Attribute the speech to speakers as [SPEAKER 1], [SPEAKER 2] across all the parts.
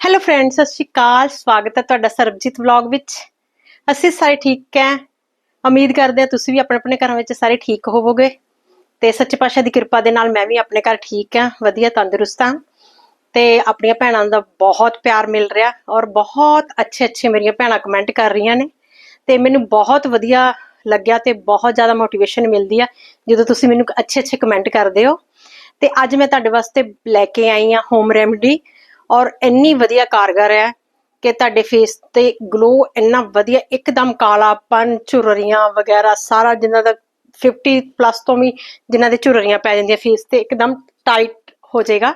[SPEAKER 1] Hello friends ਸਤਿ ਸ਼੍ਰੀ ਅਕਾਲ। ਸਵਾਗਤ ਹੈ ਤੁਹਾਡਾ ਸਰਬਜੀਤ ਵਲੌਗ ਵਿੱਚ। ਅਸੀਂ ਸਾਰੇ ਠੀਕ ਹੈ। ਉਮੀਦ ਕਰਦੇ ਹਾਂ ਤੁਸੀਂ ਵੀ ਆਪਣੇ ਆਪਣੇ ਘਰਾਂ ਵਿੱਚ ਸਾਰੇ ਠੀਕ ਹੋਵੋਗੇ। ਤੇ ਸੱਚੇ ਪਾਤਸ਼ਾਹ ਦੀ ਕਿਰਪਾ ਦੇ ਨਾਲ ਮੈਂ ਵੀ ਆਪਣੇ ਘਰ ਠੀਕ ਹਾਂ, ਵਧੀਆ, ਤੰਦਰੁਸਤ ਹਾਂ। ਤੇ ਆਪਣੀਆਂ ਭੈਣਾਂ ਦਾ ਬਹੁਤ ਪਿਆਰ ਮਿਲ ਰਿਹਾ ਔਰ ਬਹੁਤ ਅੱਛੇ ਅੱਛੇ ਮੇਰੀਆਂ ਭੈਣਾਂ ਕਮੈਂਟ ਕਰ ਰਹੀਆਂ ਨੇ। ਤੇ ਮੈਨੂੰ ਬਹੁਤ ਵਧੀਆ ਲੱਗਿਆ ਤੇ ਬਹੁਤ ਜ਼ਿਆਦਾ ਮੋਟੀਵੇਸ਼ਨ ਮਿਲਦੀ ਆ ਜਦੋਂ ਤੁਸੀਂ ਮੈਨੂੰ ਅੱਛੇ ਅੱਛੇ ਕਮੈਂਟ ਕਰਦੇ ਹੋ। ਤੇ ਅੱਜ ਮੈਂ ਤੁਹਾਡੇ ਵਾਸਤੇ ਲੈ ਕੇ ਆਈ ਆ ਹੋਮ ਰੈਮਡੀ ਔਰ ਇੰਨੀ ਵਧੀਆ ਕਾਰਗਰ ਹੈ ਕਿ ਤੁਹਾਡੇ ਫੇਸ ਤੇ ਗਲੋ ਇੰਨਾ ਵਧੀਆ, ਇੱਕਦਮ ਕਾਲਾਪਨ, ਝੁਰਰੀਆਂ ਵਗੈਰਾ ਸਾਰਾ ਜਿਨ੍ਹਾਂ ਦਾ 50 ਪਲੱਸ ਤੋਂ ਵੀ ਜਿਨ੍ਹਾਂ ਦੇ ਝੁਰਰੀਆਂ ਪੈ ਜਾਂਦੀਆਂ ਫੇਸ ਤੇ, ਇੱਕਦਮ ਟਾਈਟ ਹੋ ਜਾਏਗਾ।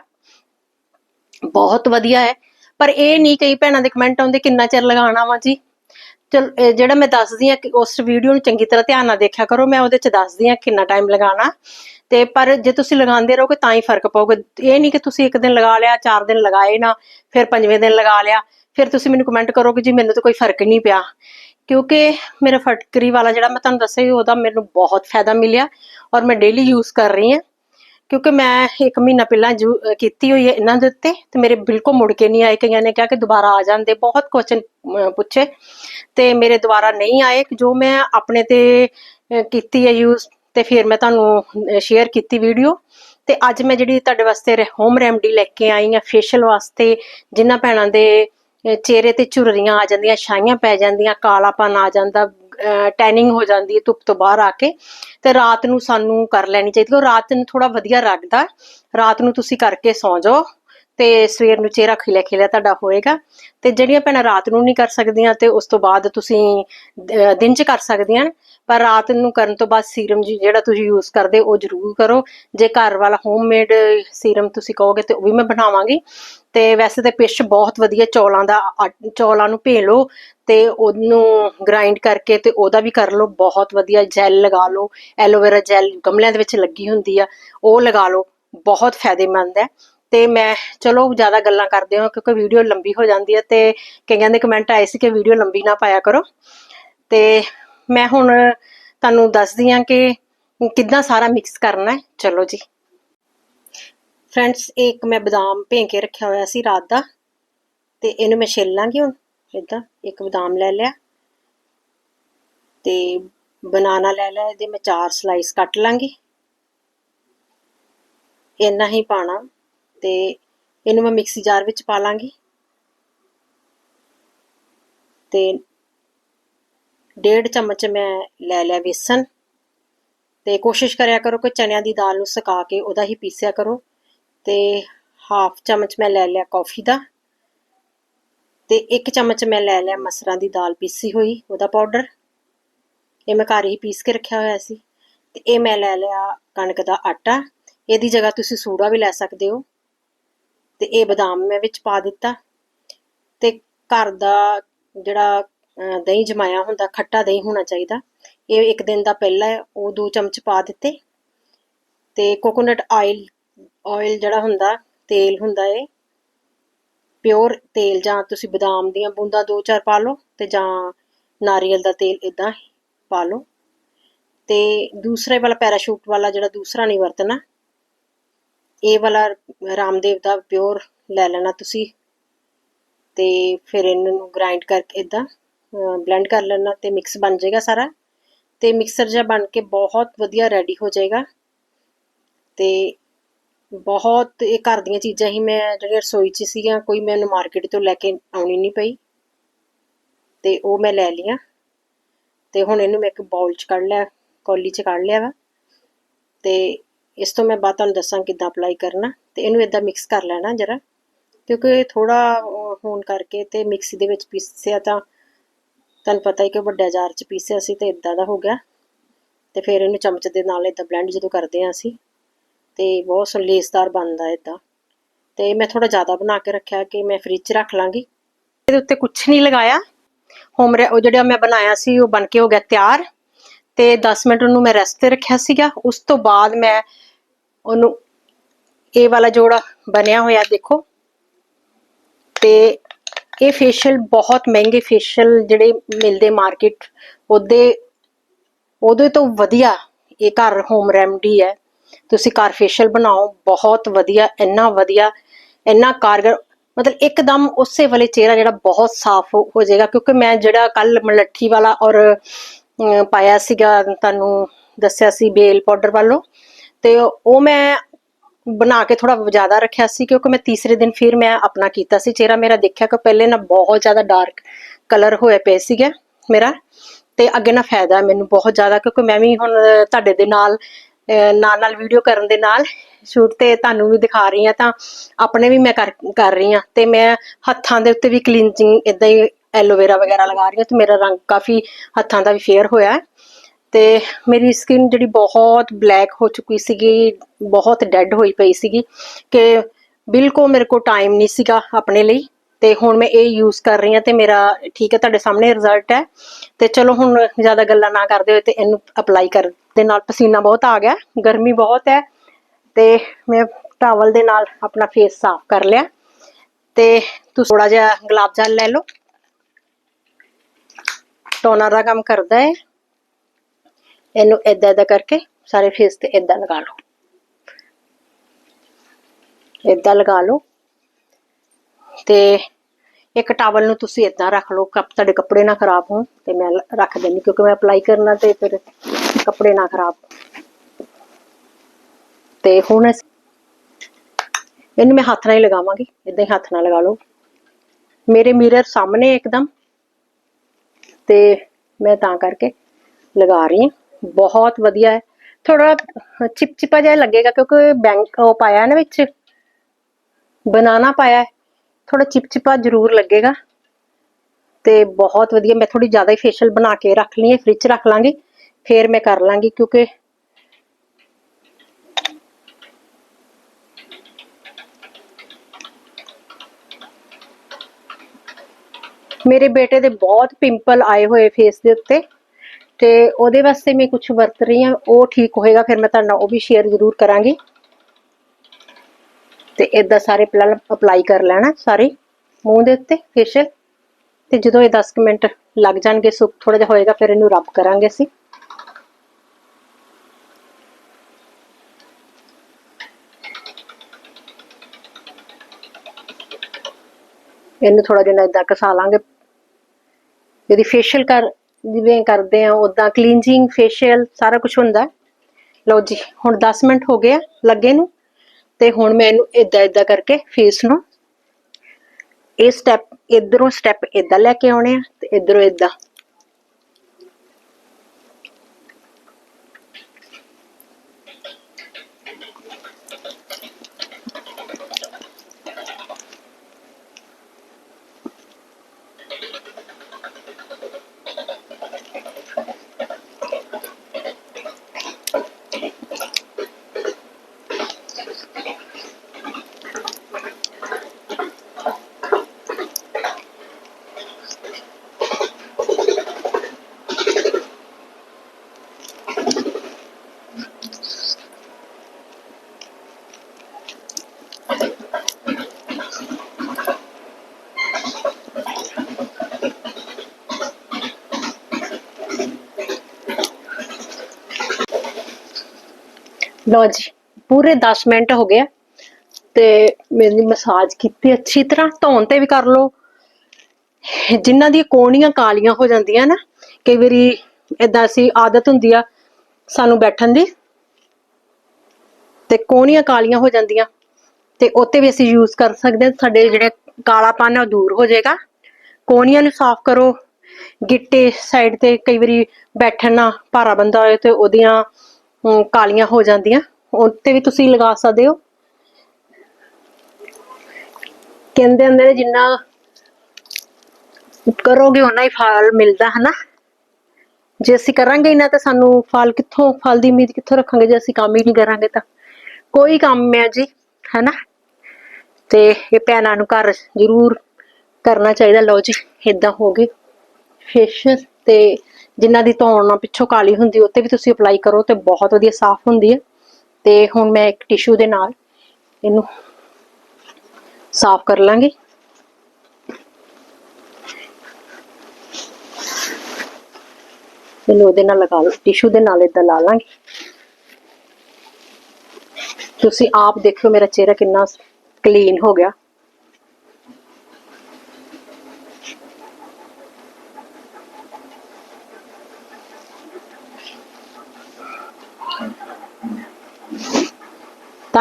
[SPEAKER 1] ਬਹੁਤ ਵਧੀਆ ਹੈ। ਪਰ ਇਹ ਨਹੀਂ ਕਈ ਭੈਣਾਂ ਦੇ ਕਮੈਂਟ ਆਉਂਦੇ, ਕਿੰਨਾ ਚਿਰ ਲਗਾਉਣਾ ਵਾ ਜੀ? ਚਲ, ਇਹ ਜਿਹੜਾ ਮੈਂ ਦੱਸਦੀ ਆ ਕਿ ਉਸ ਵੀਡੀਓ ਨੂੰ ਚੰਗੀ ਤਰ੍ਹਾਂ ਧਿਆਨ ਨਾਲ ਦੇਖਿਆ ਕਰੋ, ਮੈਂ ਉਹਦੇ ਚ ਦੱਸਦੀ ਆ ਕਿੰਨਾ ਟਾਈਮ ਲਗਾਉਣਾ। ਤੇ ਪਰ ਜੇ ਤੁਸੀਂ ਲਗਾਉਂਦੇ ਰਹੋਗੇ ਤਾਂ ਹੀ ਫ਼ਰਕ ਪਊਗਾ। ਇਹ ਨਹੀਂ ਕਿ ਤੁਸੀਂ ਇੱਕ ਦਿਨ ਲਗਾ ਲਿਆ, ਚਾਰ ਦਿਨ ਲਗਾਏ ਨਾ, ਫਿਰ ਪੰਜਵੇਂ ਦਿਨ ਲਗਾ ਲਿਆ, ਫਿਰ ਤੁਸੀਂ ਮੈਨੂੰ ਕਮੈਂਟ ਕਰੋਗੇ ਜੀ ਮੈਨੂੰ ਤਾਂ ਕੋਈ ਫ਼ਰਕ ਨਹੀਂ ਪਿਆ। ਕਿਉਂਕਿ ਮੇਰਾ ਫਟਕਰੀ ਵਾਲਾ ਜਿਹੜਾ ਮੈਂ ਤੁਹਾਨੂੰ ਦੱਸਿਆ ਉਹਦਾ ਮੈਨੂੰ ਬਹੁਤ ਫਾਇਦਾ ਮਿਲਿਆ ਔਰ ਮੈਂ ਡੇਲੀ ਯੂਜ਼ ਕਰ ਰਹੀ ਹਾਂ। ਕਿਉਂਕਿ ਮੈਂ ਇੱਕ ਮਹੀਨਾ ਪਹਿਲਾਂ ਜੂ- ਕੀਤੀ ਹੋਈ ਹੈ ਇਹਨਾਂ ਦੇ ਉੱਤੇ ਤੇ ਮੇਰੇ ਬਿਲਕੁਲ ਮੁੜ ਕੇ ਨਹੀਂ ਆਏ। ਕਈਆਂ ਨੇ ਕਿਹਾ ਕਿ ਦੁਬਾਰਾ ਆ ਜਾਂਦੇ ਬਹੁਤ ਕੁਐਸਚਨ ਪੁੱਛੇ। ਤੇ ਮੇਰੇ ਦੁਬਾਰਾ ਨਹੀਂ ਆਏ ਜੋ ਮੈਂ ਆਪਣੇ ਤੇ ਕੀਤੀ ਹੈ ਯੂਜ਼ ਤੇ ਫਿਰ ਮੈਂ ਤੁਹਾਨੂੰ ਸ਼ੇਅਰ ਕੀਤੀ ਵੀਡੀਓ ਤੇ ਅੱਜ ਮੈਂ ਜਿਹੜੀ ਤੁਹਾਡੇ ਵਾਸਤੇ ਹੋਮ ਰੈਮਡੀ ਲੈ ਕੇ ਆਈ ਆ ਫੇਸ਼ੀਅਲ ਵਾਸਤੇ ਜਿਨ੍ਹਾਂ ਭੈਣਾਂ ਦੇ ਅਹ, ਚਿਹਰੇ ਤੇ ਝੁਰਰੀਆਂ ਆ ਜਾਂਦੀਆਂ ਛਾਈਆਂ ਪੈ ਜਾਂਦੀਆਂ ਕਾਲਾਪਨ ਆ ਜਾਂਦਾ ਟੈਨਿੰਗ ਹੋ ਜਾਂਦੀ ਹੈ ਧੁੱਪ ਤੋਂ ਬਾਹਰ ਆ ਕੇ। ਤੇ ਰਾਤ ਨੂੰ ਸਾਨੂੰ ਕਰ ਲੈਣੀ ਚਾਹੀਦੀ ਉਹ ਰਾਤ ਨੂੰ ਥੋੜਾ ਵਧੀਆ ਰੱਖਦਾ। ਰਾਤ ਨੂੰ ਤੁਸੀਂ ਕਰਕੇ ਸੌਂ ਜਾਓ। ਤੇ ਸਵੇਰ ਨੂੰ ਚਿਹਰਾ ਖਿਲਿਆ ਖਿਲਿਆ ਤੁਹਾਡਾ ਹੋਏਗਾ। ਤੇ ਜਿਹੜੀਆਂ ਭੈਣਾਂ ਰਾਤ ਨੂੰ ਨਹੀਂ ਕਰ ਸਕਦੀਆਂ ਤੇ ਉਸ ਤੋਂ ਬਾਅਦ ਤੁਸੀਂ ਦਿਨ 'ਚ ਕਰ ਸਕਦੀਆਂ ਪਰ ਰਾਤ ਨੂੰ ਕਰਨ ਤੋਂ ਬਾਅਦ ਸੀਰਮ ਜੀ ਜਿਹੜਾ ਤੁਸੀਂ ਯੂਜ਼ ਕਰਦੇ, ਉਹ ਜ਼ਰੂਰ ਕਰੋ। ਜੇ ਘਰ ਵਾਲਾ ਹੋਮਮੇਡ ਸੀਰਮ ਤੁਸੀਂ ਕਹੋਗੇ ਤੇ ਉਹ ਵੀ ਮੈਂ ਬਣਾਵਾਂਗੀ। ਤੇ ਵੈਸੇ ਤੇ ਪਿਸ਼ ਬਹੁਤ ਵਧੀਆ ਚੌਲਾਂ ਦਾ ਆਟ- ਚੌਲਾਂ ਨੂੰ ਭੇ ਲਓ ਤੇ ਉਹਨੂੰ ਗ੍ਰਾਈਂਡ ਕਰਕੇ ਤੇ ਉਹਦਾ ਵੀ ਕਰ ਲਓ। ਬਹੁਤ ਵਧੀਆ ਜੈਲ ਲਗਾ ਲਓ। ਐਲੋਵੇਰਾ ਜੈਲ ਗਮਲਿਆਂ ਦੇ ਵਿੱਚ ਲੱਗੀ ਹੁੰਦੀ ਆ, ਉਹ ਲਗਾ ਲਓ। ਬਹੁਤ ਫਾਇਦੇਮੰਦ ਹੈ। ਤੇ ਮੈਂ, ਚਲੋ ਜ਼ਿਆਦਾ ਗੱਲਾਂ ਕਰਦੇ ਹਾਂ ਕਿਉਂਕਿ ਵੀਡੀਓ ਲੰਬੀ ਹੋ ਜਾਂਦੀ ਹੈ ਤੇ ਕਈਆਂ ਦੇ ਕਮੈਂਟ ਆਏ ਸੀ ਕਿ ਵੀਡੀਓ ਲੰਬੀ ਨਾ ਪਾਇਆ ਕਰੋ। ਤੇ ਮੈਂ ਹੁਣ ਤੁਹਾਨੂੰ ਦੱਸਦੀ ਹਾਂ ਕਿ ਕਿੱਦਾਂ ਸਾਰਾ ਮਿਕਸ ਕਰਨਾ ਹੈ। ਚਲੋ ਜੀ। ਫਰੈਂਡਸ ਇੱਕ ਮੈਂ ਬਦਾਮ ਭੇਂ ਕੇ ਰੱਖਿਆ ਹੋਇਆ ਸੀ ਰਾਤ ਦਾ ਤੇ ਇਹਨੂੰ ਮੈਂ ਛਿੱਲ ਲਾਂਗੀ ਹੁਣ ਇਦਾਂ ਇੱਕ ਬਦਾਮ ਲੈ ਲਿਆ ਤੇ ਬਨਾਨਾ ਲੈ ਲਿਆ, ਇਹਦੇ ਮੈਂ ਚਾਰ ਸਲਾਈਸ ਕੱਟ ਲਾਂਗੀ। ਇੰਨਾ ਹੀ ਪਾਣਾ। ਤੇ ਇਹਨੂੰ ਮੈਂ ਮਿਕਸੀ ਜਾਰ ਵਿੱਚ ਪਾ ਲਾਂਗੀ। ਤੇ ਡੇਢ ਚਮਚ ਮੈਂ ਲੈ ਲਿਆ ਵੇਸਣ। ਤੇ ਕੋਸ਼ਿਸ਼ ਕਰਿਆ ਕਰੋ ਕਿ ਚਨਿਆਂ ਦੀ ਦਾਲ ਨੂੰ ਸੁਕਾ ਕੇ ਉਹਦਾ ਹੀ ਪੀਸਿਆ ਕਰੋ। ਤੇ ਹਾਫ ਚਮਚ ਮੈਂ ਲੈ ਲਿਆ ਕੌਫੀ ਦਾ। ਤੇ ਇੱਕ ਚਮਚ ਮੈਂ ਲੈ ਲਿਆ ਮਸਰਾਂ ਦੀ ਦਾਲ ਪੀਸੀ ਹੋਈ ਉਹਦਾ ਪਾਊਡਰ ਇਹ ਮੈਂ ਘਰ ਹੀ ਪੀਸ ਕੇ ਰੱਖਿਆ ਹੋਇਆ ਸੀ। ਤੇ ਇਹ ਮੈਂ ਲੈ ਲਿਆ ਕਣਕ ਦਾ ਆਟਾ। ਇਹਦੀ ਜਗ੍ਹਾ ਤੁਸੀਂ ਸੂੜਾ ਵੀ ਲੈ ਸਕਦੇ ਹੋ। ਤੇ ਇਹ ਬਦਾਮ ਮੈਂ ਵਿੱਚ ਪਾ ਦਿੱਤਾ ਤੇ ਘਰ ਦਾ ਜਿਹੜਾ ਦਹੀਂ ਜਮਾਇਆ ਹੁੰਦਾ ਖੱਟਾ ਦਹੀਂ ਹੋਣਾ ਚਾਹੀਦਾ। ਇਹ ਇੱਕ ਦਿਨ ਦਾ ਪਹਿਲਾਂ ਹੈ, ਉਹ ਦੋ ਚਮਚ ਪਾ ਦਿੱਤੇ। ਤੇ ਕੋਕੋਨਟ ਆਇਲ ਆਇਲ ਜਿਹੜਾ ਹੁੰਦਾ ਤੇਲ ਹੁੰਦਾ ਏ ਪਿਓਰ ਤੇਲ ਜਾਂ ਤੁਸੀਂ ਬਦਾਮ ਦੀਆਂ ਬੂੰਦਾਂ ਦੋ ਚਾਰ ਪਾ ਲਓ ਤੇ ਜਾਂ ਨਾਰੀਅਲ ਦਾ ਤੇਲ ਇਦਾਂ ਪਾ ਲਓ। ਤੇ ਦੂਸਰੇ ਵਾਲਾ ਪੈਰਾਸ਼ੂਟ ਵਾਲਾ ਜਿਹੜਾ ਦੂਸਰਾ ਨਹੀਂ ਵਰਤਣਾ ਇਹ ਵਾਲਾ ਰਾਮਦੇਵ ਦਾ ਪਿਓਰ ਲੈ ਲੈਣਾ ਤੁਸੀਂ। ਤੇ ਫਿਰ ਇਹਨਾਂ ਨੂੰ ਗ੍ਰਾਈਂਡ ਕਰਕੇ ਇਦਾਂ ਬਲੈਂਡ ਕਰ ਲੈਣਾ ਤੇ ਮਿਕਸ ਬਣ ਜਾਏਗਾ ਸਾਰਾ। ਤੇ ਮਿਕਸਰ ਜਿਹਾ ਬਣ ਕੇ ਬਹੁਤ ਵਧੀਆ ਰੈਡੀ ਹੋ ਜਾਏਗਾ। ਤੇ ਬਹੁਤ ਇਹ ਘਰ ਦੀਆਂ ਚੀਜ਼ਾਂ ਹੀ ਮੈਂ ਜਿਹੜੀਆਂ ਰਸੋਈ 'ਚ ਸੀਗੀਆਂ, ਕੋਈ ਮੈਨੂੰ ਮਾਰਕੀਟ ਤੋਂ ਲੈ ਕੇ ਆਉਣੀ ਨਹੀਂ ਪਈ। ਤੇ ਉਹ ਮੈਂ ਲੈ ਲਈਆਂ। ਤੇ ਹੁਣ ਇਹਨੂੰ ਮੈਂ ਇੱਕ ਬਾਉਲ 'ਚ ਕੱਢ ਲਿਆ, ਕੌਲੀ 'ਚ ਕੱਢ ਲਿਆ ਵਾ। ਤੇ ਇਸ ਤੋਂ ਮੈਂ ਬਾਅਦ ਤੁਹਾਨੂੰ ਦੱਸਾਂ ਕਿੱਦਾਂ ਅਪਲਾਈ ਕਰਨਾ ਤੇ ਇਹਨੂੰ ਇਦਾਂ ਮਿਕਸ ਕਰ ਲੈਣਾ ਜਰਾ। ਕਿਉਂਕਿ ਥੋੜਾ ਹੋਣ ਕਰਕੇ ਤੇ ਮਿਕਸੀ ਦੇ ਵਿੱਚ ਪੀਸਿਆ ਤਾਂ ਤੁਹਾਨੂੰ ਪਤਾ ਹੀ ਕਿ ਵੱਡਾ ਜਾਰ 'ਚ ਪੀਸਿਆ ਸੀ ਤੇ ਇਦਾਂ ਦਾ ਹੋ ਗਿਆ। ਤੇ ਫਿਰ ਇਹਨੂੰ ਚਮਚ ਦੇ ਨਾਲ ਇਦਾਂ ਬਲੈਂਡ ਜਦੋਂ ਕਰਦੇ ਆ ਅਸੀਂ, ਤੇ ਬਹੁਤ ਸੋ ਬਣਦਾ ਇਦਾਂ ਤੇ ਮੈਂ ਥੋੜਾ ਜ਼ਿਆਦਾ ਬਣਾ ਕੇ ਰੱਖਿਆ ਕਿ ਮੈਂ ਫ੍ਰਿਜ 'ਚ ਰੱਖ ਲਾਂਗੀ। ਇਹਦੇ ਉੱਤੇ ਕੁਝ ਨਹੀਂ ਲਗਾਇਆ। ਹੋਮ ਉਹ ਜਿਹੜਾ ਮੈਂ ਬਣਾਇਆ ਸੀ, ਉਹ ਬਣ ਕੇ ਹੋ ਗਿਆ ਤਿਆਰ। ਤੇ 10 ਮਿੰਟ ਉਹਨੂੰ ਮੈਂ ਰੈਸਟ ਤੇ ਰੱਖਿਆ ਸੀਗਾ। ਉਸ ਤੋਂ ਬਾਅਦ ਮੈਂ ਉਹਨੂੰ ਇਹ ਵਾਲਾ ਜੋੜਾ ਬਣਿਆ ਹੋਇਆ ਦੇਖੋ। ਤੇ ਇਹ ਫੇਸ਼ੀਅਲ ਬਹੁਤ ਮਹਿੰਗੇ ਫੇਸ਼ੀਅਲ ਜਿਹੜੇ ਮਿਲਦੇ ਮਾਰਕੀਟ ਉਹਦੇ ਉਹਦੇ ਤੋਂ ਵਧੀਆ ਇਹ ਘਰ ਹੋਮ ਰੈਮਡੀ ਹੈ। ਤੁਸੀਂ ਘਰ ਫੇਸ਼ੀਅਲ ਬਣਾਓ, ਬਹੁਤ ਵਧੀਆ, ਇੰਨਾ ਵਧੀਆ, ਇੰਨਾ ਕਾਰਗਰ, ਮਤਲਬ ਇੱਕਦਮ ਉਸੇ ਵਾਲੇ ਚਿਹਰਾ ਜਿਹੜਾ ਬਹੁਤ ਸਾਫ਼ ਹੋ ਜਾਏਗਾ। ਕਿਉਂਕਿ ਮੈਂ ਜਿਹੜਾ ਕੱਲ ਮਲੱਠੀ ਵਾਲਾ ਔਰ ਪਾਇਆ ਸੀਗਾ, ਤੁਹਾਨੂੰ ਦੱਸਿਆ ਸੀ ਬੇਲ ਪਾਊਡਰ ਵਾਲੋ ਤੇ ਉਹ ਮੈਂ ਬਣਾ ਕੇ ਥੋੜਾ ਜ਼ਿਆਦਾ ਰੱਖਿਆ ਸੀ ਕਿਉਂਕਿ ਮੈਂ ਤੀਸਰੇ ਦਿਨ ਫਿਰ ਮੈਂ ਆਪਣਾ ਕੀਤਾ ਸੀ। ਚਿਹਰਾ ਮੇਰਾ ਦੇਖਿਆ ਕਿ ਪਹਿਲੇ ਨਾ ਬਹੁਤ ਜ਼ਿਆਦਾ ਡਾਰਕ ਕਲਰ ਹੋਏ ਪਏ ਸੀਗੇ ਮੇਰਾ ਤੇ ਅੱਗੇ ਨਾ ਫਾਇਦਾ ਮੈਨੂੰ ਬਹੁਤ ਜ਼ਿਆਦਾ ਕਿਉਂਕਿ ਮੈਂ ਵੀ ਹੁਣ ਤੁਹਾਡੇ ਦੇ ਨਾਲ ਨਾਲ ਨਾਲ ਵੀਡੀਓ ਕਰਨ ਦੇ ਨਾਲ ਸ਼ੂਟ ਤੇ ਤੁਹਾਨੂੰ ਵੀ ਦਿਖਾ ਰਹੀ ਹਾਂ ਤਾਂ ਆਪਣੇ ਵੀ ਮੈਂ ਕਰ ਰਹੀ ਹਾਂ ਤੇ ਮੈਂ ਹੱਥਾਂ ਦੇ ਉੱਤੇ ਵੀ ਕਲੀਨਜਿੰਗ ਇਦਾਂ ਹੀ ਐਲੋਵੇਰਾ ਵਗੈਰਾ ਲਗਾ ਰਹੀ ਹਾਂ ਤੇ ਮੇਰਾ ਰੰਗ ਕਾਫੀ ਹੱਥਾਂ ਦਾ ਵੀ ਫੇਅਰ ਹੋਇਆ ਤੇ ਮੇਰੀ ਸਕਿਨ ਜਿਹੜੀ ਬਹੁਤ ਬਲੈਕ ਹੋ ਚੁੱਕੀ ਸੀਗੀ, ਬਹੁਤ ਡੈੱਡ ਹੋਈ ਪਈ ਸੀਗੀ ਕਿ ਬਿਲਕੁਲ ਮੇਰੇ ਕੋਲ ਟਾਈਮ ਨਹੀਂ ਸੀਗਾ ਆਪਣੇ ਲਈ ਤੇ ਹੁਣ ਮੈਂ ਇਹ ਯੂਜ਼ ਕਰ ਰਹੀ ਹਾਂ ਤੇ ਮੇਰਾ ਠੀਕ ਹੈ, ਤੁਹਾਡੇ ਸਾਹਮਣੇ ਰਿਜ਼ਲਟ ਹੈ ਤੇ ਚਲੋ ਹੁਣ ਜ਼ਿਆਦਾ ਗੱਲਾਂ ਨਾ ਕਰਦੇ ਹੋਏ ਤੇ ਇਹਨੂੰ ਅਪਲਾਈ ਕਰ ਦੇ ਨਾਲ ਪਸੀਨਾ ਬਹੁਤ ਆ ਗਿਆ, ਗਰਮੀ ਬਹੁਤ ਹੈ ਤੇ ਮੈਂ ਟਾਵਲ ਦੇ ਨਾਲ ਆਪਣਾ ਫੇਸ ਸਾਫ਼ ਕਰ ਲਿਆ ਤੇ ਤੁਸੀਂ ਥੋੜਾ ਜਿਹਾ ਗੁਲਾਬ ਜਲ ਲੈ ਲਓ। ਟੋਨਰ ਦਾ ਕੰਮ ਕਰਦਾ ਹੈ। ਇਹਨੂੰ ਏਦਾਂ ਏਦਾਂ ਕਰਕੇ ਸਾਰੇ ਫੇਸ ਤੇ ਏਦਾਂ ਲਗਾ ਲਓ। ਏਦਾਂ ਲਗਾ ਲਓ ਤੇ ਇੱਕ ਟਾਵਲ ਨੂੰ ਤੁਸੀਂ ਏਦਾਂ ਰੱਖ ਲਓ। ਕੱਪ ਤੁਹਾਡੇ ਕੱਪੜੇ ਨਾ ਖਰਾਬ ਹੋਣ ਤੇ ਮੈਂ ਰੱਖ ਦਿੰਦੀ ਕਿਉਂਕਿ ਮੈਂ ਅਪਲਾਈ ਕਰਨਾ ਤੇ ਫਿਰ ਕੱਪੜੇ ਨਾ ਖਰਾਬ ਤੇ ਹੁਣ ਇਹਨੂੰ ਮੈਂ ਹੱਥ ਨਾਲ ਹੀ ਲਗਾਵਾਂਗੀ। ਏਦਾਂ ਹੀ ਹੱਥ ਨਾਲ ਲਗਾ ਲਓ। ਮੇਰੇ ਮਿਰਰ ਸਾਹਮਣੇ ਇੱਕਦਮ ਤੇ ਮੈਂ ਤਾਂ ਕਰਕੇ ਲਗਾ ਰਹੀ ਹਾਂ। ਬਹੁਤ ਵਧੀਆ ਹੈ। ਥੋੜਾ ਚਿਪਚਿਪਾ ਜਿਹਾ ਲੱਗੇਗਾ ਕਿਉਂਕਿ ਬੈਂਕ ਉਹ ਪਾਇਆ ਨਾ ਵਿੱਚ। ਬਨਾਨਾ ਪਾਇਆ ਹੈ। ਥੋੜਾ ਚਿਪਚਿਪਾ ਜ਼ਰੂਰ ਲੱਗੇਗਾ। ਤੇ ਬਹੁਤ ਵਧੀਆ, ਮੈਂ ਥੋੜੀ ਜ਼ਿਆਦਾ ਹੀ ਫੇਸ਼ੀਅਲ ਬਣਾ ਕੇ ਰੱਖ ਲਈ ਹੈ ਫ੍ਰਿਜ ਰੱਖ ਲਾਂਗੀ, ਫੇਰ ਮੈਂ ਕਰ ਲਾਂਗੀ ਕਿਉਂਕਿ ਮੇਰੇ ਬੇਟੇ ਦੇ ਬਹੁਤ ਪਿੰਪਲ ਆਏ ਹੋਏ ਫੇਸ ਦੇ ਉੱਤੇ। ਤੇ ਉਹਦੇ ਵਾਸਤੇ ਮੈਂ ਕੁਝ ਵਰਤ ਰਹੀ ਹਾਂ, ਉਹ ਠੀਕ ਹੋਏਗਾ, ਫਿਰ ਮੈਂ ਤੁਹਾਡੇ ਨਾਲ ਉਹ ਵੀ ਸ਼ੇਅਰ ਜ਼ਰੂਰ ਕਰਾਂਗੀ। ਤੇ ਇਦਾਂ ਸਾਰੇ ਪਹਿਲਾਂ ਅਪਲਾਈ ਕਰ ਲੈਣਾ ਸਾਰੇ ਮੂੰਹ ਦੇ ਉੱਤੇ ਫੇਸ਼ੀਅਲ ਤੇ ਜਦੋਂ ਇਹ 10 ਮਿੰਟ ਲੱਗ ਜਾਣਗੇ, ਸੁੱਕ ਥੋੜਾ ਜਿਹਾ ਹੋਏਗਾ, ਫਿਰ ਇਹਨੂੰ ਰਬ ਕਰਾਂਗੇ ਅਸੀਂ। ਇਹਨੂੰ ਥੋੜਾ ਜਿਹਾ ਇਦਾਂ ਘਸਾ ਲਾਂਗੇ। ਇਹਦੀ ਫੇਸ਼ੀਅਲ ਕਰ ਜਿਵੇਂ ਕਰਦੇ ਆ ਉਦਾਂ ਕਲੀਨਜਿੰਗ ਫੇਸ਼ੀਅਲ ਸਾਰਾ ਕੁਝ ਹੁੰਦਾ ਲਓ ਜੀ, ਹੁਣ 10 ਮਿੰਟ ਹੋ ਗਏ ਆ ਲੱਗੇ ਨੂੰ, ਤੇ ਹੁਣ ਮੈਂ ਇਹਨੂੰ ਇਦਾਂ ਇਦਾਂ ਕਰਕੇ ਫੇਸ ਨੂੰ ਇਹ ਸਟੈਪ ਇਧਰੋਂ ਸਟੈਪ ਇਦਾਂ ਲੈ ਕੇ ਆਉਣੇ ਆ ਤੇ ਇਧਰੋਂ ਇਦਾਂ ਲਓ ਜੀ ਪੂਰੇ 10 ਮਿੰਟ ਹੋ ਗਏ ਤੇ ਮੇਰੀ ਮਸਾਜ ਕੀਤੀ ਅੱਛੀ ਤਰ੍ਹਾਂ, ਧੌਣ ਤੇ ਵੀ ਕਰ ਲਓ। ਜਿਨ੍ਹਾਂ ਦੀਆਂ ਕੋਹਣੀਆਂ ਕਾਲੀਆਂ ਹੋ ਜਾਂਦੀਆਂ ਨਾ, ਕਈ ਵਾਰੀ ਇਦਾਂ ਸੀ ਆਦਤ ਹੁੰਦੀ ਆ ਸਾਨੂੰ ਬੈਠਣ ਦੀ, ਤੇ ਕੋਹਣੀਆਂ ਕਾਲੀਆਂ ਹੋ ਜਾਂਦੀਆਂ। ਤੇ ਉੱਤੇ ਵੀ ਅਸੀਂ ਯੂਜ਼ ਕਰ ਸਕਦੇ ਹਾਂ ਸਾਡੇ ਜਿਹੜੇ ਕਾਲਾਪਨ ਉਹ ਦੂਰ ਹੋ ਜਾਏਗਾ। ਕੋਣੀਆਂ ਨੂੰ ਸਾਫ਼ ਕਰੋ। ਗਿੱਟੇ ਸਾਈਡ ਤੇ ਕਈ ਵਾਰੀ ਬੈਠਣ ਨਾਲ ਭਾਰਾ ਬੰਦਾ ਹੋਏ ਤੇ ਉਹਦੀਆਂ ਕਾਲੀਆਂ ਹੋ ਜਾਂਦੀਆਂ। ਉੱਤੇ ਵੀ ਤੁਸੀਂ ਲਗਾ ਸਕਦੇ ਹੋ। ਕਹਿੰਦੇ ਹੁੰਦੇ ਨੇ ਜਿੰਨਾ ਕਰੋਗੇ ਉਨਾ ਹੀ ਫਲ ਮਿਲਦਾ ਹੈ ਨਾ ਜੇ ਅਸੀਂ ਕਰਾਂਗੇ ਹੀ ਨਾ ਤਾਂ ਸਾਨੂੰ ਫਲ ਕਿੱਥੋਂ, ਫਲ ਦੀ ਉਮੀਦ ਕਿੱਥੋਂ ਰੱਖਾਂਗੇ ਜੇ ਅਸੀਂ ਕੰਮ ਹੀ ਨਹੀਂ ਕਰਾਂਗੇ ਤਾਂ? ਕੋਈ ਕੰਮ ਹੈ ਜੀ, ਹੈਨਾ? ਤੇ ਇਹ ਭੈਣਾਂ ਨੂੰ ਘਰ ਜ਼ਰੂਰ ਕਰਨਾ ਚਾਹੀਦਾ। ਲੋ ਜੀ ਇਦਾਂ ਹੋ ਗਏ ਫੇਸ਼ੀਅਲ ਤੇ ਜਿਨ੍ਹਾਂ ਦੀ ਧੋਣ ਨਾਲ ਪਿੱਛੋਂ ਕਾਲੀ ਹੁੰਦੀ ਉੱਤੇ ਵੀ ਤੁਸੀਂ ਅਪਲਾਈ ਕਰੋ ਤੇ ਬਹੁਤ ਵਧੀਆ ਸਾਫ਼ ਹੁੰਦੀ ਹੈ। ਤੇ ਹੁਣ ਮੈਂ ਇੱਕ ਟਿਸ਼ੂ ਦੇ ਨਾਲ ਇਹਨੂੰ ਸਾਫ਼ ਕਰ ਲਾਂਗੇ। ਇਹਨੂੰ ਉਹਦੇ ਨਾਲ ਲਗਾ ਲਓ ਟਿਸ਼ੂ ਦੇ ਨਾਲ ਇਦਾਂ ਲਾ ਲਾਂਗੇ। ਤੁਸੀਂ ਆਪ ਦੇਖਿਓ ਮੇਰਾ ਚਿਹਰਾ ਕਿੰਨਾ ਕਲੀਨ ਹੋ ਗਿਆ।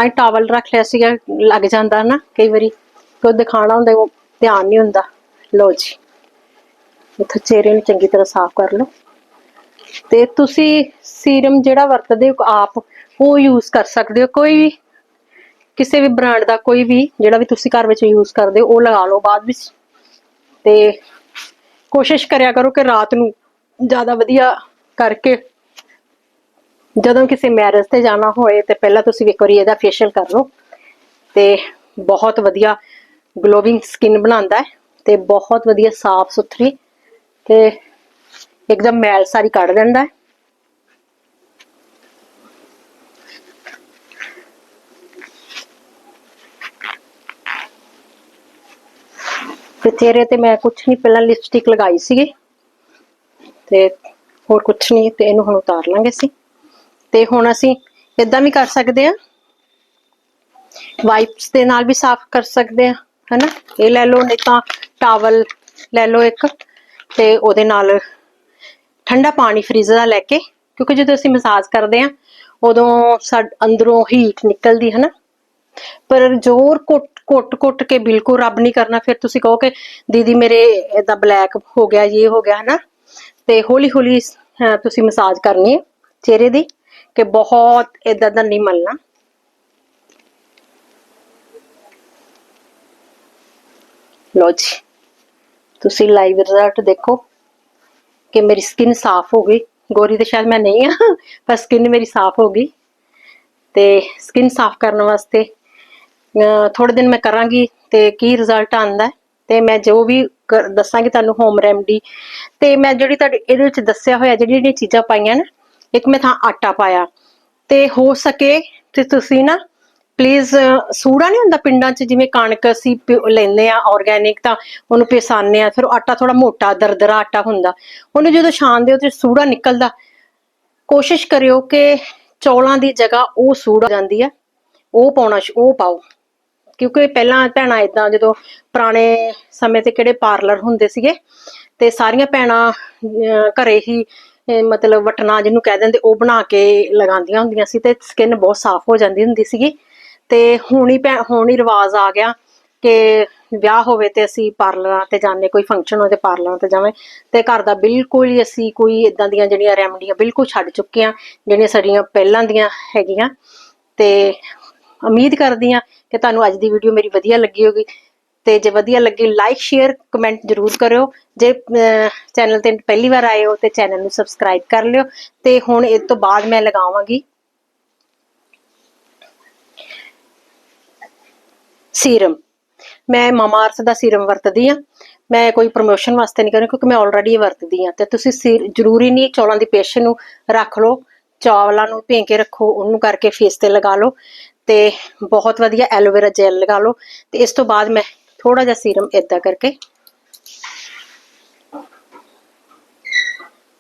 [SPEAKER 1] ਤਾਂ ਹੀ ਟਾਵਲ ਰੱਖ ਲਿਆ ਸੀਗਾ, ਲੱਗ ਜਾਂਦਾ ਨਾ ਕਈ ਵਾਰੀ ਕੋਈ ਦਿਖਾਣਾ ਹੁੰਦਾ, ਉਹ ਧਿਆਨ ਨਹੀਂ ਹੁੰਦਾ। ਲਓ ਜੀ, ਇੱਥੇ ਚਿਹਰੇ ਨੂੰ ਚੰਗੀ ਤਰ੍ਹਾਂ ਸਾਫ਼ ਕਰ ਲਓ। ਤੇ ਤੁਸੀਂ ਸੀਰਮ ਜਿਹੜਾ ਵਰਤਦੇ ਹੋ, ਆਪ ਉਹ ਯੂਜ਼ ਕਰ ਸਕਦੇ ਹੋ। ਕੋਈ ਵੀ, ਕਿਸੇ ਵੀ ਬ੍ਰਾਂਡ ਦਾ ਕੋਈ ਵੀ, ਜਿਹੜਾ ਵੀ ਤੁਸੀਂ ਘਰ ਵਿੱਚ ਯੂਜ਼ ਕਰਦੇ ਹੋ, ਉਹ ਲਗਾ ਲਓ ਬਾਅਦ ਵਿੱਚ। ਤੇ ਕੋਸ਼ਿਸ਼ ਕਰਿਆ ਕਰੋ ਕਿ ਰਾਤ ਨੂੰ ਜ਼ਿਆਦਾ ਵਧੀਆ ਕਰਕੇ ਜਦੋਂ ਕਿਸੇ ਮੈਰਿਜ ਤੇ ਜਾਣਾ ਹੋਏ ਤੇ ਪਹਿਲਾਂ ਤੁਸੀਂ ਇੱਕ ਵਾਰੀ ਇਹਦਾ ਫੇਸ਼ੀਅਲ ਕਰ ਲਓ। ਤੇ ਬਹੁਤ ਵਧੀਆ ਗਲੋਵਿੰਗ ਸਕਿਨ ਬਣਾਉਂਦਾ ਹੈ ਤੇ ਬਹੁਤ ਵਧੀਆ ਸਾਫ਼ ਸੁਥਰੀ ਤੇ ਇੱਕਦਮ ਮੈਲ ਸਾਰੀ ਕੱਢ ਦਿੰਦਾ ਹੈ। ਤੇ ਚਿਹਰੇ ਤੇ ਮੈਂ ਕੁਝ ਨਹੀਂ, ਪਹਿਲਾਂ ਲਿਪਸਟਿਕ ਲਗਾਈ ਸੀਗੀ ਤੇ ਹੋਰ ਕੁਝ ਨਹੀਂ ਤੇ ਇਹਨੂੰ ਹੁਣ ਉਤਾਰ ਲਾਂਗੇ ਅਸੀਂ। ਤੇ ਹੁਣ ਅਸੀਂ ਇਦਾਂ ਵੀ ਕਰ ਸਕਦੇ ਆ ਵਾਈਪਸ ਦੇ ਨਾਲ ਵੀ ਸਾਫ਼ ਕਰ ਸਕਦੇ ਆ ਹਨਾ? ਇਹ ਲੈ ਲਓ, ਨਹੀਂ ਤਾਂ ਟਾਵਲ ਲੈ ਲਓ ਇੱਕ ਤੇ ਉਹਦੇ ਨਾਲ ਠੰਡਾ ਪਾਣੀ ਫ੍ਰਿਜ ਦਾ ਲੈ ਕੇ, ਕਿਉਂਕਿ ਜਦੋਂ ਅਸੀਂ ਮਸਾਜ ਕਰਦੇ ਆ ਉਦੋਂ ਸਾਡ, ਅੰਦਰੋਂ ਹੀਟ ਨਿਕਲਦੀ ਹੈ ਨਾ ਪਰ ਜ਼ੋਰ ਕੁੱਟ ਕੁੱਟ ਕੁੱਟ ਕੇ ਬਿਲਕੁਲ ਰੱਬ ਨਹੀਂ ਕਰਨਾ। ਫਿਰ ਤੁਸੀਂ ਕਹੋ ਕਿ ਦੀਦੀ ਮੇਰੇ ਇਦਾਂ ਬਲੈਕ ਹੋ ਗਿਆ ਇਹ ਹੋ ਗਿਆ ਹੈ ਨਾ ਤੇ ਹੌਲੀ ਹੌਲੀ ਤੁਸੀਂ ਮਸਾਜ ਕਰਨੀ ਹੈ ਚਿਹਰੇ ਦੀ। ਕਿ ਬਹੁਤ ਇਦਾਂ ਦਾ ਨਹੀਂ ਮਲਣਾ ਲੋ ਜੀ, ਤੁਸੀਂ ਲਾਈਵ ਰਿਜ਼ਲਟ ਦੇਖੋ ਕਿ ਮੇਰੀ ਸਕਿਨ ਸਾਫ਼ ਹੋ ਗਈ। ਗੋਰੀ ਤੇ ਸ਼ਾਇਦ ਮੈਂ ਨਹੀਂ ਆ, ਪਰ ਸਕਿਨ ਮੇਰੀ ਸਾਫ਼ ਹੋ ਗਈ। ਤੇ ਸਕਿਨ ਸਾਫ਼ ਕਰਨ ਵਾਸਤੇ ਥੋੜੇ ਦਿਨ ਮੈਂ ਕਰਾਂਗੀ ਤੇ ਕੀ ਰਿਜ਼ਲਟ ਆਂਦਾ ਤੇ ਮੈਂ ਜੋ ਵੀ ਦੱਸਾਂਗੀ ਤੁਹਾਨੂੰ ਹੋਮ ਰੈਮਡੀ ਤੇ ਮੈਂ ਜਿਹੜੀ ਤੁਹਾਡੇ ਇਹਦੇ ਵਿੱਚ ਦੱਸਿਆ ਹੋਇਆ, ਜਿਹੜੀਆਂ ਜਿਹੜੀਆਂ ਚੀਜ਼ਾਂ ਪਾਈਆਂ ਨੇ ਇੱਕ ਮੈਂ ਥਾਂ ਆਟਾ ਪਾਇਆ। ਤੇ ਹੋ ਸਕੇ ਤੇ ਤੁਸੀਂ ਨਾ ਪਲੀਜ਼ ਸੂੜਾ ਨਹੀਂ ਹੁੰਦਾ ਪਿੰਡਾਂ 'ਚ, ਜਿਵੇਂ ਕਣਕ ਅਸੀਂ ਲੈਂਦੇ ਆ ਆਰਗੈਨਿਕ ਤਾਂ ਉਹਨੂੰ ਪਿਸਾਨੇ ਆ ਫਿਰ ਆਟਾ ਥੋੜਾ ਮੋਟਾ, ਦਰਦਰਾ ਆਟਾ ਹੁੰਦਾ। ਉਹਨੂੰ ਜਦੋਂ ਛਾਣਦੇ ਹੋ ਤੇ ਸੂੜਾ ਨਿਕਲਦਾ। ਕੋਸ਼ਿਸ਼ ਕਰਿਓ ਕਿ ਚੌਲਾਂ ਦੀ ਜਗ੍ਹਾ ਉਹ ਸੂੜ ਜਾਂਦੀ ਆ, ਉਹ ਪਾਉਣਾ ਉਹ ਪਾਓ। ਕਿਉਂਕਿ ਪਹਿਲਾਂ ਭੈਣਾਂ ਇਦਾਂ ਜਦੋਂ ਪੁਰਾਣੇ ਸਮੇਂ ਤੇ ਕਿਹੜੇ ਪਾਰਲਰ ਹੁੰਦੇ ਸੀਗੇ, ਤੇ ਸਾਰੀਆਂ ਭੈਣਾਂ ਘਰੇ ਹੀ ਮਤਲਬ ਵਟਣਾ ਜਿਹਨੂੰ ਕਹਿ ਦਿੰਦੇ, ਉਹ ਬਣਾ ਕੇ ਲਗਾਉਂਦੀਆਂ ਹੁੰਦੀਆਂ ਸੀ ਤੇ ਸਕਿਨ ਬਹੁਤ ਸਾਫ਼ ਹੋ ਜਾਂਦੀ ਹੁੰਦੀ ਸੀਗੀ। ਤੇ ਹੁਣ ਹੀ ਹੁਣ ਹੀ ਰਿਵਾਜ ਆ ਗਿਆ ਕਿ ਵਿਆਹ ਹੋਵੇ ਤੇ ਅਸੀਂ ਪਾਰਲਰਾਂ ਤੇ ਜਾਂਦੇ, ਕੋਈ ਫੰਕਸ਼ਨ ਹੋਵੇ ਤੇ ਪਾਰਲਰਾਂ ਤੇ ਜਾਵੇਂ ਤੇ ਘਰ ਦਾ ਬਿਲਕੁਲ ਹੀ ਅਸੀਂ ਕੋਈ ਇਦਾਂ ਦੀਆਂ ਜਿਹੜੀਆਂ ਰੈਮਡੀਆਂ ਬਿਲਕੁਲ ਛੱਡ ਚੁੱਕੇ ਆ ਜਿਹੜੀਆਂ ਸਾਡੀਆਂ ਪਹਿਲਾਂ ਦੀਆਂ ਹੈਗੀਆਂ। ਤੇ ਉਮੀਦ ਕਰਦੀ ਆ ਕਿ ਤੁਹਾਨੂੰ ਅੱਜ ਦੀ ਵੀਡੀਓ ਮੇਰੀ ਵਧੀਆ ਲੱਗੀ ਹੋਗੀ ਤੇ ਜੇ ਵਧੀਆ ਲੱਗੇ ਲਾਈਕ ਸ਼ੇਅਰ ਕਮੈਂਟ ਜਰੂਰ ਕਰਿਓ। ਜੇ ਚੈਨਲ ਤੇ ਪਹਿਲੀ ਵਾਰ ਆਏ ਹੋ ਤੇ ਚੈਨਲ ਨੂੰ ਸਬਸਕ੍ਰਾਈਬ ਕਰ ਲਿਓ। ਤੇ ਹੁਣ ਇਸ ਤੋਂ ਬਾਅਦ ਮੈਂ ਲਗਾਵਾਂਗੀ ਸੀਰਮ। ਮੈਂ ਮਾਮਾ ਦਾ ਸੀਰਮ ਵਰਤਦੀ ਆ ਮੈਂ ਕੋਈ ਪ੍ਰੋਮੋਸ਼ਨ ਵਾਸਤੇ ਨਹੀਂ ਕਰ ਰਹੀ ਕਿਉਂਕਿ ਮੈਂ ਆਲਰੇਡੀ ਵਰਤਦੀ ਆ ਤੇ ਤੁਸੀਂ ਜ਼ਰੂਰੀ ਨਹੀਂ ਚੌਲਾਂ ਦੀ ਪੇਸ਼ ਨੂੰ ਰੱਖ ਲਓ, ਚਾਵਲਾਂ ਨੂੰ ਭੇਂ ਕੇ ਰੱਖੋ, ਉਹਨੂੰ ਕਰਕੇ ਫੇਸ ਤੇ ਲਗਾ ਲਓ। ਤੇ ਬਹੁਤ ਵਧੀਆ ਐਲੋਵੇਰਾ ਜੈਲ ਲਗਾ ਲਓ। ਤੇ ਇਸ ਤੋਂ ਬਾਅਦ ਮੈਂ ਥੋੜਾ ਜਿਹਾ ਸੀਰਮ ਇਦਾਂ ਕਰਕੇ।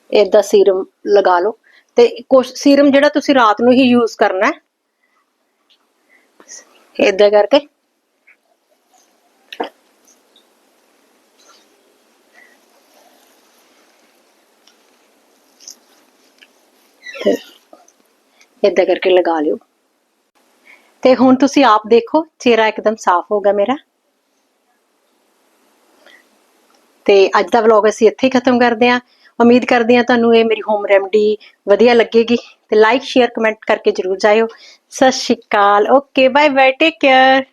[SPEAKER 1] ਇਦਾਂ ਸੀਰਮ ਲਗਾ ਲਓ। ਤੇ ਕੁਛ ਸੀਰਮ ਜਿਹੜਾ ਤੁਸੀਂ ਰਾਤ ਨੂੰ ਹੀ ਯੂਜ਼ ਕਰਨਾ ਹੈ। ਇਦਾਂ ਕਰਕੇ। ਤੇ ਇਦਾਂ ਕਰਕੇ ਲਗਾ ਲਿਓ। ਤੇ ਹੁਣ ਤੁਸੀਂ ਆਪ ਦੇਖੋ, ਚਿਹਰਾ ਇੱਕਦਮ ਸਾਫ਼ ਹੋ ਗਿਆ ਮੇਰਾ। ਤੇ ਅੱਜ ਦਾ ਵਲੌਗ ਅਸੀਂ ਇੱਥੇ ਹੀ ਖਤਮ ਕਰਦੇ ਹਾਂ। ਉਮੀਦ ਕਰਦੇ ਹਾਂ ਤੁਹਾਨੂੰ ਇਹ ਮੇਰੀ ਹੋਮ ਰੈਮਡੀ ਵਧੀਆ ਲੱਗੇਗੀ ਤੇ ਲਾਈਕ ਸ਼ੇਅਰ ਕਮੈਂਟ ਕਰਕੇ ਜਰੂਰ ਜਾਇਓ। ਸਤਿ ਸ਼੍ਰੀ ਅਕਾਲ। Okay bye bye take care